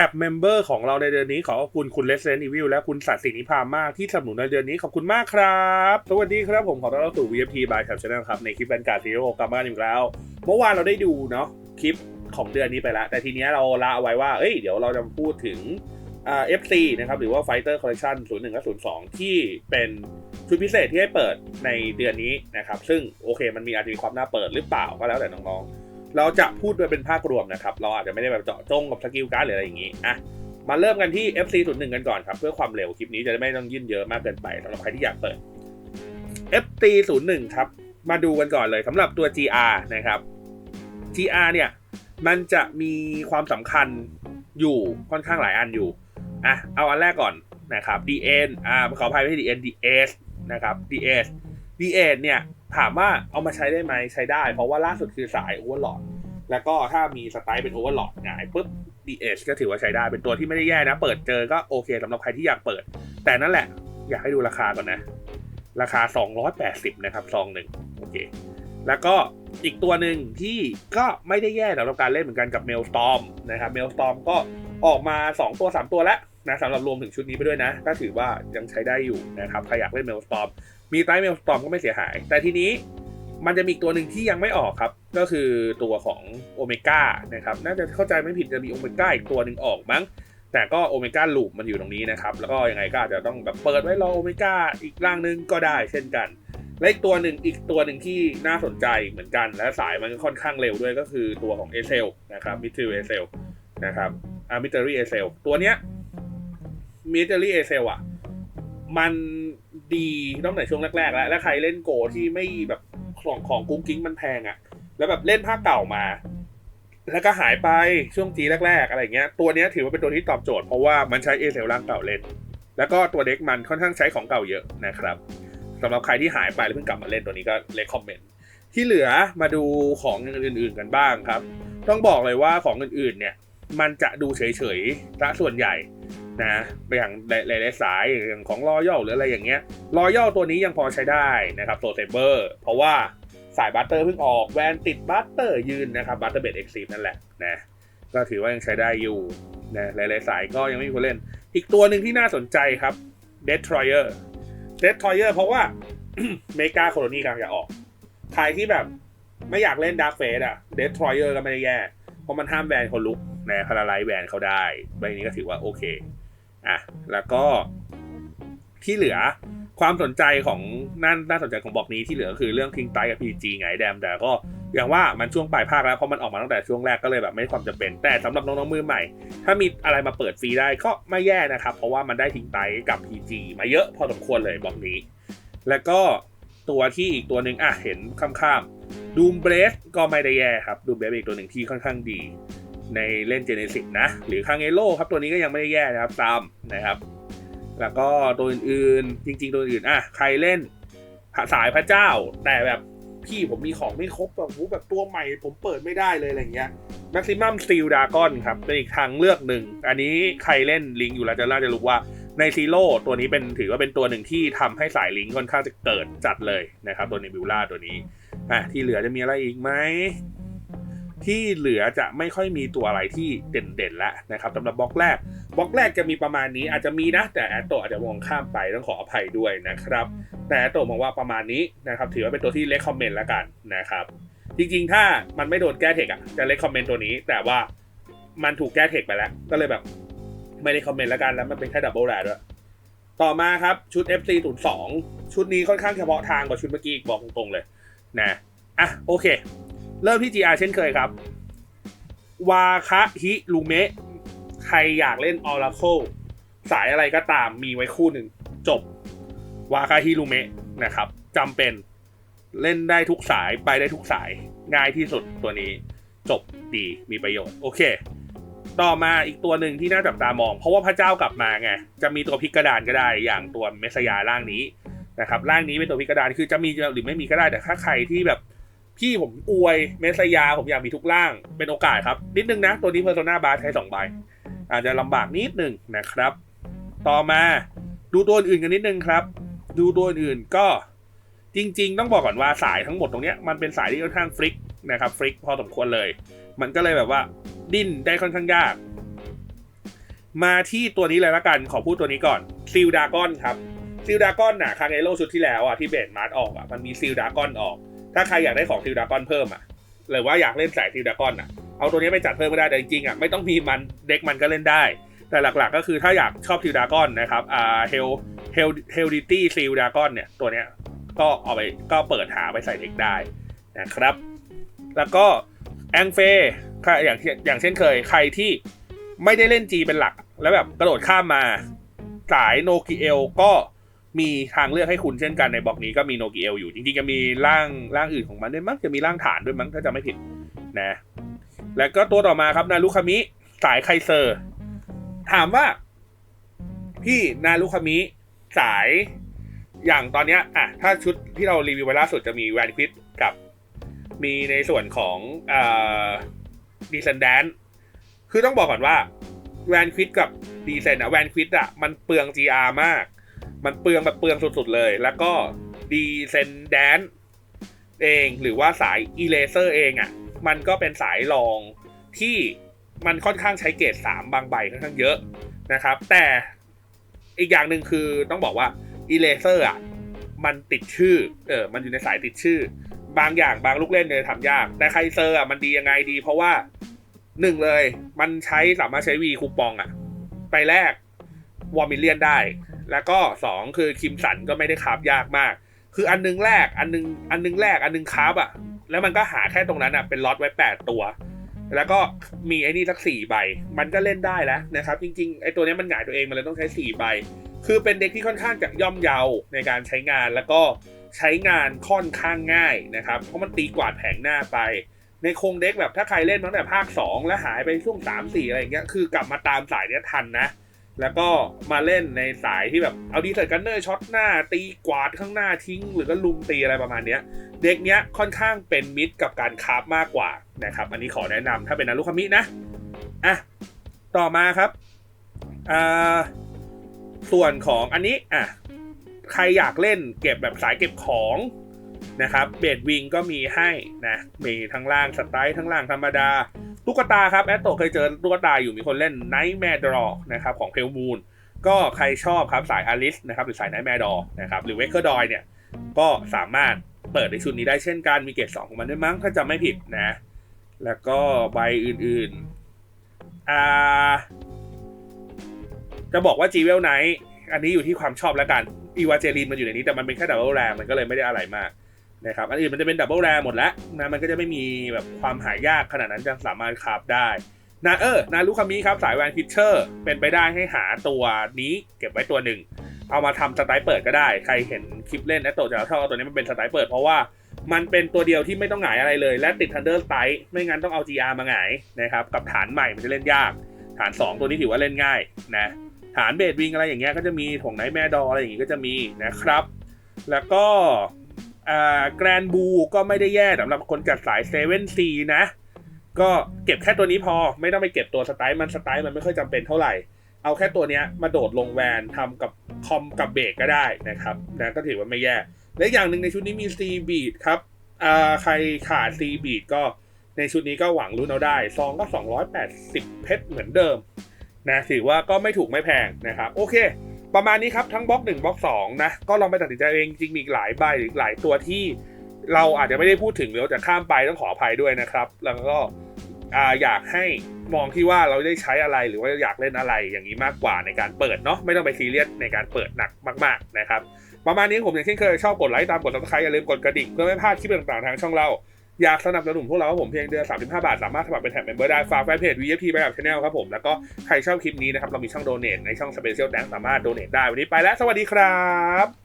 ท็บเมมเบอร์ของเราในเดือนนี้ขอขอบคุณคุณเลสเซนอีวิลและคุณสัตสินิพามากที่สนับสนุนในเดือนนี้ขอบคุณมากครับ สวัสดีครับผมขอต้อนรับสู่ VFT by Tab Channel ครับ ในคลิปแบนการ์ดซีโร่กลับมาอีกแล้ว เมื่อวานเราได้ดูเนาะคลิปของเดือนนี้ไปแล้ว แต่ทีเนี้ยเราละเอาไว้ว่า เอ้ยเดี๋ยวเราจะพูดถึงอ่า FC นะครับหรือว่า Fighter Collection 01และ02ที่เป็นชุดพิเศษที่ให้เปิดในเดือนนี้นะครับซึ่งโอเคมันมีอาจจะมีความน่าเปิดหรือเปล่าก็แล้วแต่น้องๆ เราจะพูดโดยเป็นภาครวมนะครับ เราอาจจะไม่ได้แบบเจาะจงกับสกิลการ์ดหรืออะไรอย่างนี้อะมาเริ่มกันที่ FC 0 1กันก่อนครับ เพื่อความเร็วคลิปนี้จะไม่ต้องยื่นเยอะมากเกินไปสำหรับใครที่อยากเปิด FC 0 1ครับ มาดูกันก่อนเลยสำหรับตัว GR นะครับ GR เนี่ย มันจะมีความสำคัญอยู่ค่อนข้างหลายอันอยู่อะเอาอันแรกก่อนนะครับ DN อ่าขออภัยไม่ใช่ DN DS นะครับ DS DS เนี่ยถามว่าเอามาใช้ได้ไหมใช้ได้ เพราะว่าล่าสุดคือสายโอเวอร์ d แล้วก็ถ้ามีสไตล์เป็นโอเวอร์ d หงายปุ๊บ DS ก็ถือว่าใช้ได้เป็นตัวที่ไม่ได้แย่นะ เปิดเจอก็โอเคสำหรับใครที่อยากเปิด แต่นั่นแหละ อยากให้ดูราคาก่อนนะ ราคา 280 นะครับซองหนึ่งโอเค แล้วก็อีกตัวหนึ่งที่ก็ไม่ได้แย่สำหรับการเล่นเหมือนกันกับ Maelstrom นะครับ Maelstrom ก็ออกมา 2 ตัว 3 ตัวแล้วนะสำหรับรวมถึงชุดนี้ไปด้วยนะ ก็ถือว่ายังใช้ได้อยู่นะครับใครอยากเล่น Maelstrom มีไตเมลสตอมก็ไม่เสียหาย แต่ทีนี้ มันจะมีตัวหนึ่งที่ยังไม่ออกครับ ก็คือตัวของโอเมก้านะครับ น่าจะเข้าใจไม่ผิดจะมีโอเมก้าอีกตัวหนึ่งออกมั้ง แต่ก็โอเมก้าลูปมันอยู่ตรงนี้นะครับ แล้วก็ยังไงก็อาจจะต้องแบบเปิดไว้รอโอเมก้าอีกร่างหนึงก็ได้เช่นกัน และอีกตัวหนึ่งอีกตัวหนึ่งที่น่าสนใจเหมือนกัน และสายมันค่อนข้างเร็วด้วยก็คือตัวของเอเซลนะครับมิทริเอเซลนะครับอามิเตอรี่เอเซลตัวเนี้ยมิเตอรี่เอเซลอะ มันดีตั้งแต่ช่วงแรกๆแล้ว แล้วใครเล่นโกที่ไม่แบบ ของของกุ้งกิ้งมันแพงอะ่ะ แล้วแบบเล่นภาคเก่ามา แล้วก็หายไปช่วงจีแรก ๆ อะไรเงี้ย ตัวเนี้ยถือว่าเป็นตัวที่ตอบโจทย์เพราะว่ามันใช้เอเซลร่างเก่าเล่น แล้วก็ตัวเด็กมันค่อนข้างใช้ของเก่าเยอะนะครับสำหรับใครที่หายไปแล้วเพิ่งกลับมาเล่นตัวนี้ก็เลคคอมเมนต์ที่เหลือมาดูของอื่นๆกันบ้างครับ ต้องบอกเลยว่าของอื่นๆเนี่ยมันจะดูเฉยๆซะส่วนใหญ่นะไปอย่างหลายๆสายอย่างของรอยัลหรืออะไรอย่างเงี้ยรอยัลตัวนี้ยังพอใช้ได้นะครับโซเซเบอร์ เพราะว่า สายบัตเตอร์เพิ่งออกแวนติดบัตเตอร์ยืนนะครับบัตเตอร์เบดเอ็กซีนั่นแหละนะก็ถือว่ายังใช้ได้อยู่นะหลายๆสายก็ยังไม่มีคนเล่น อีกตัวหนึ่งที่น่าสนใจครับ Destroyer Destroyer เพราะว่าเมกาโคโลนีกำลังจะออก ใครที่แบบไม่อยากเล่นดาร์เฟสอะ Destroyer ก็ไม่ได้แย่ เพราะมันห้ามแบนคนลุกนะคาราไลท์แบนเขาได้ ใบนี้ก็ถือว่าโอเคอะแล้วก็ที่เหลือ ความสนใจของน่าน่าสนใจของบอกนี้ที่เหลือคือเรื่องทิ้งไตกับ PG ไงแดมแต่ก็อย่างว่ามันช่วงปลายภาคแล้วเพราะมันออกมาตั้งแต่ช่วงแรกก็เลยแบบไม่ความจำเป็นแต่สำหรับน้องๆมือใหม่ ถ้ามีอะไรมาเปิดฟรีได้ก็ไม่แย่นะครับ เพราะว่ามันได้ทิ้งไตกับ PG มาเยอะพอสมควรเลยบอกนี้ แล้วก็ตัวที่อีกตัวหนึ่งอะเห็นข้ามๆดูมเบรสก็ไม่ได้แย่ครับดูมเบรสอีกตัวหนึ่งที่ค่อนข้างดี ในเล่นเจเนซิกนะ หรือคางเอโลครับตัวนี้ก็ยังไม่ได้แย่นะครับตามนะครับ แล้วก็ตัวอื่นๆ จริง ๆ ตัวอื่นอะใครเล่นสายพระเจ้า แต่แบบพี่ผมมีของไม่ครบแบบหูแบบตัวใหม่ผมเปิดไม่ได้เลยอะไรเงี้ย Maximum Steel Dragon ครับ เป็นอีกทางเลือกหนึ่ง อันนี้ใครเล่นลิงอยู่แล้วจะน่าจะรู้ว่าในซีโร่ตัวนี้เป็นถือว่าเป็นตัวหนึ่งที่ทำให้สายลิงค่อนข้างจะเกิดจัดเลยนะครับ ตัวในบิวล่าตัวนี้อะที่เหลือจะมีอะไรอีกไหม ที่เหลือจะไม่ค่อยมีตัวอะไรที่เด่นๆแล้วนะครับสำหรับบล็อกแรกบล็อกแรกจะมีประมาณนี้อาจจะมีนะแต่แอตโตอาจจะมองข้ามไปต้องขออภัยด้วยนะครับ แต่แอตโตมองว่าประมาณนี้นะครับถือว่าเป็นตัวที่เลคคอมเมนต์แล้วกันนะครับ จริงๆ ถ้ามันไม่โดนแก้เทคอะจะเลคคอมเมนต์ตัวนี้ แต่ว่ามันถูกแก้เทคไปแล้ว ก็เลยแบบไม่ได้คอมเมนต์แล้วกันแล้วมันเป็นแค่ดับเบิลแรดด้วยต่อมาครับชุด FC 0 2ชุดนี้ค่อนข้างเฉพาะทางกว่าชุดเมื่อกี้อีกบอกตรงๆเลยนะอะโอเค เริ่มที่ GR เช่นเคยครับ วาคาฮิลูเมะ ใครอยากเล่น Oracle สายอะไรก็ตามมีไว้คู่หนึ่ง จบ วาคาฮิลูเมะนะครับจำเป็นเล่นได้ทุกสายไปได้ทุกสาย ง่ายที่สุดตัวนี้ จบดีมีประโยชน์ โอเค ต่อมาอีกตัวหนึ่งที่น่าจับตามอง เพราะว่าพระเจ้ากลับมาไง จะมีตัวพิกกระดานก็ได้อย่างตัวเมสยาร่างนี้นะครับร่างนี้เป็นตัวพิกกระดานคือจะมีหรือไม่มีก็ได้แต่ถ้าใครที่แบบ พี่ผมอวยเมสยาผมอยากมีทุกร่าง เป็นโอกาสครับ นิดนึงนะ ตัวนี้เพอร์โซนาบาร์ใช้สองใบ อาจจะลำบากนิดนึงนะครับ ต่อมาดูตัวอื่นกันนิดนึงครับ ดูตัวอื่นก็จริง ๆ ต้องบอกก่อนว่าสายทั้งหมดตรงนี้มันเป็นสายที่ค่อนข้างฟลิกนะครับฟลิกพอสมควรเลย มันก็เลยแบบว่า ดิ้นได้ค่อนข้างยาก มาที่ตัวนี้เลยละกันขอพูดตัวนี้ก่อนซิลดากอนครับซิลดากอนน่ะคางเอโรชุดที่แล้วอะที่เบนมาร์ออกอะมันมีซิลดากอนออก ถ้าใครอยากได้ของซิลดากอนเพิ่มอะหรือว่าอยากเล่นสายซิลดากอนอะ เอาตัวนี้ไปจัดเพิ่มก็ได้แต่จริงๆอะไม่ต้องมีมันเด็กมันก็เล่นได้ แต่หลักๆก็คือถ้าอยากชอบซิลดากอนนะครับอ่าเฮลเฮลเฮลดิตี้ซิลดากอนเนี่ยตัวเนี้ยก็เอาไปก็เปิดหาไปใส่เด็กได้นะครับ แล้วก็แองเฟค่ะอย่างอย่างเช่นเคยใครที่ไม่ได้เล่น G เป็นหลัก แล้วแบบกระโดดข้ามมาสายโนกิเอลก็ มีทางเลือกให้คุณเช่นกันในบล็อกนี้ก็มีโนกิเอลอยู่ จริงๆจะมีร่างร่างอื่นของมันด้วยมั้งจะมีร่างฐานด้วยมั้งถ้าจะไม่ผิดนะ แล้วก็ตัวต่อมาครับนารุคามิสายไคเซอร์ ถามว่า พี่นารุคามิสายอย่างตอนเนี้ยอะถ้าชุดที่เรารีวิวไปล่าสุดจะมีแวนควิดกับ มีในส่วนของดีเซนแดนคือต้องบอกก่อนว่าแวนควิดกับดีเซนอะแวนควิดอะมันเปลือง GR มาก มันเปลืองแบบเปลืองสุดๆเลย แล้วก็ดีเซนแดนเองหรือว่าสายอีเลเซอร์เองอะมันก็เป็นสายรองที่มันค่อนข้างใช้เกรด3 บางใบค่อนข้างเยอะนะครับ แต่อีกอย่างหนึ่งคือต้องบอกว่าอีเลเซอร์อะมันติดชื่อเออมันอยู่ในสายติดชื่อ บางอย่างบางลูกเล่นเนี่ยทำยาก แต่ไคเซอร์อะมันดียังไงดี เพราะว่าหนึ่งเลย มันใช้สามารถใช้วีคูปองอะ ไปแลกวอร์มิเลียนได้ แล้วก็สองคือคิมสันก็ไม่ได้คาบยากมาก คืออันนึงแรกอันนึงอันนึงแรกอันนึงคาบอะ แล้วมันก็หาแค่ตรงนั้นอะเป็นล็อตไว้แปดตัว แล้วก็มีไอ้นี่สักสี่ใบ มันก็เล่นได้แล้วนะครับ จริงๆไอ้ตัวนี้มันหงายตัวเองมันเลยต้องใช้สี่ใบ คือเป็นเด็กที่ค่อนข้างจะย่อมเยาในการใช้งานแล้วก็ใช้งานค่อนข้างง่ายนะครับ เพราะมันตีกวาดแผงหน้าไป ในโครงเด็กแบบถ้าใครเล่นตั้งแต่ภาค 2 แล้วหายไปช่วง 3 4 อะไรอย่างเงี้ยคือกลับมาตามสายเนี้ยทันนะ แล้วก็มาเล่นในสายที่แบบเอาดีเซอร์กันเนอร์ช็อตหน้า ตีกวาดข้างหน้าทิ้ง หรือก็ลุมตีอะไรประมาณเนี้ย เด็กเนี้ยค่อนข้างเป็นมิตรกับการคราฟมากกว่านะครับ อันนี้ขอแนะนำถ้าเป็นนารุคามินะ อะ ต่อมาครับอ่าส่วนของอันนี้อะใครอยากเล่นเก็บแบบสายเก็บของ นะครับเบดวิงก็มีให้นะมีทั้งล่างสไตล์ทั้งล่างธรรมดาตุ๊กตาครับแอตโตเคยเจอตุ๊กตาอยู่มีคนเล่น Nightmare Draw นะครับของเพลมูนก็ใครชอบครับสายอลิสนะครับหรือสาย Nightmare Draw นะครับหรือเวกเกอร์ดอยเนี่ยก็สามารถเปิดในชุดนี้ได้เช่นกันมีเกรดสองของมันด้วยมั้งถ้าจำไม่ผิดนะ แล้วก็ใบอื่นๆอ่าจะบอกว่าจีเวลไนท์อันนี้อยู่ที่ความชอบแล้วกันอีวาเจลินมันอยู่ในนี้แต่มันเป็นแค่ดับเบิลแรมมันก็เลยไม่ได้อะไรมาก นะครับอันอื่นมันจะเป็นดับเบิลแรมหมดแล้วนะมันก็จะไม่มีแบบความหายากขนาดนั้นจะสามารถคราฟได้นาเออนาลูคามิครับสายแวนฟิชเชอร์ เป็นไปได้ให้หาตัวนี้เก็บไว้ตัวหนึ่ง เอามาทำสไตล์เปิดก็ได้ ใครเห็นคลิปเล่นแอตโตจะชอบเอาตัวนี้มันเป็นสไตล์เปิดเพราะว่ามันเป็นตัวเดียวที่ไม่ต้องหงายอะไรเลย และติดทันเดอร์สไตล์ไม่งั้นต้องเอา GR มาหงายนะครับกับฐานใหม่มันจะเล่นยาก ฐาน 2 ตัวนี้ถือว่าเล่นง่ายนะฐานเบดวิงอะไรอย่างเงี้ยก็จะมีถงไนท์แมดออะไรอย่างงี้ก็จะมีนะครับ แล้วก็ แกรนบูก็ไม่ได้แย่สำหรับคนจัดสายเซเว่นซีนะ ก็เก็บแค่ตัวนี้พอไม่ต้องไปเก็บตัวสไตล์มันสไตล์มันไม่ค่อยจำเป็นเท่าไหร่ เอาแค่ตัวนี้มาโดดลงแวนทำกับคอมกับเบรกก็ได้นะครับนะก็ถือว่าไม่แย่ และอย่างหนึ่งในชุดนี้มีซีบีดครับใครขาดซีบีดก็ในชุดนี้ก็หวังลุ้นเอาได้ซองก็ 280 เพชรเหมือนเดิมนะถือว่าก็ไม่ถูกไม่แพงนะครับ โอเค ประมาณนี้ครับทั้งบล็อก1บล็อก2นะก็ลองไปตัดสินใจเองจริงมีอีกหลายใบหรือหลายตัวที่เราอาจจะไม่ได้พูดถึงหรือจะข้ามไปต้องขออภัยด้วยนะครับ แล้วก็ออยากให้มองที่ว่าเราได้ใช้อะไรหรือว่าอยากเล่นอะไรอย่างนี้มากกว่าในการเปิดเนาะไม่ต้องไปซีเรียสในการเปิดหนักมาก ๆนะครับ ประมาณนี้ผมอย่างเช่นเคยชอบกดไลค์ตามกดซับสไครต์อย่าลืมกดกระดิ่งเพื่อไม่พลาดคลิปต่างๆทางช่องเรา อยากสนับสนุนพวกเราครับผมเพียงเดือน 35 บาท สามารถสมัครเป็นแท็บเมมเบอร์ได้ ฝากแฟนเพจ VFT ไปกับช anel ครับผม แล้วก็ใครชอบคลิปนี้นะครับ เรามีช่องโดเนทในช่อง Special Thanks สามารถโดเนทได้ วันนี้ไปแล้ว สวัสดีครับ